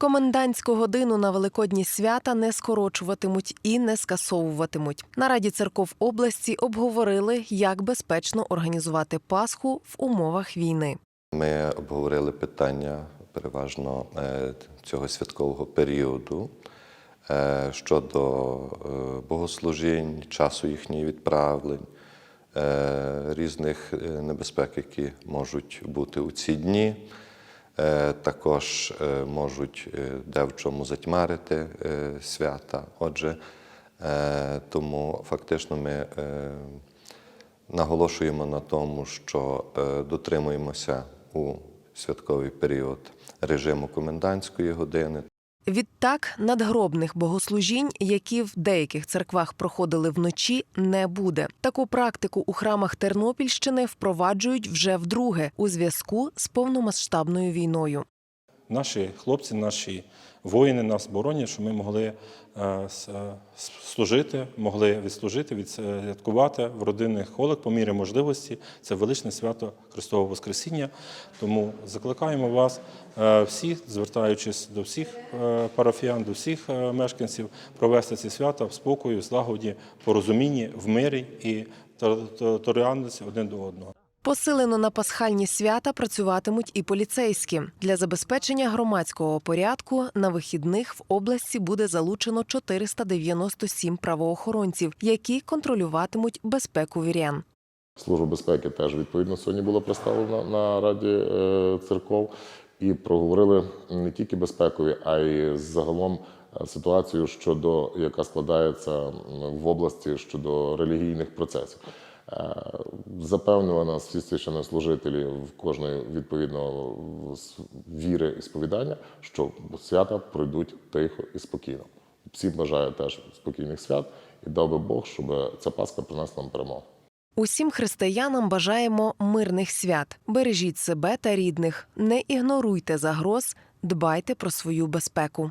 Комендантську годину на великодні свята не скорочуватимуть і не скасовуватимуть. На раді церков області обговорили, як безпечно організувати Пасху в умовах війни. Ми обговорили питання переважно е, цього святкового періоду е, щодо е, богослужінь, часу їхніх відправлень, різних небезпек, які можуть бути у ці дні. Е, Також е, можуть е, де в чому затьмарити свята. Отже, тому фактично ми наголошуємо на тому, що дотримуємося у святковий період режиму комендантської години. Відтак надгробних богослужінь, які в деяких церквах проходили вночі, не буде. Таку практику у храмах Тернопільщини впроваджують вже вдруге у зв'язку з повномасштабною війною. Наші хлопці, наші воїни нас боронять, щоб ми могли е, е, служити, могли відслужити, відсвяткувати в родинних колах по мірі можливості. Це величне свято Христового Воскресіння. Тому закликаємо вас е, всіх, звертаючись до всіх е, парафіян, до всіх е, мешканців, провести ці свята в спокою, злагоді, порозумінні, в мирі і толерантності один до одного. Посилено на пасхальні свята працюватимуть і поліцейські. Для забезпечення громадського порядку на вихідних в області буде залучено 497 правоохоронців, які контролюватимуть безпеку вірян. Служба безпеки теж відповідно сьогодні була представлена на Раді е, церков і проговорили не тільки безпекові, а й загалом е, ситуацію щодо яка складається в області щодо релігійних процесів. Запевнила нас всі священнослужителі в кожної відповідно віри і сповідання, що свята пройдуть тихо і спокійно. Всім бажаю теж спокійних свят і дав би Бог, щоб ця Пасха принесла нам перемогу. Усім християнам бажаємо мирних свят. Бережіть себе та рідних, не ігноруйте загроз, дбайте про свою безпеку.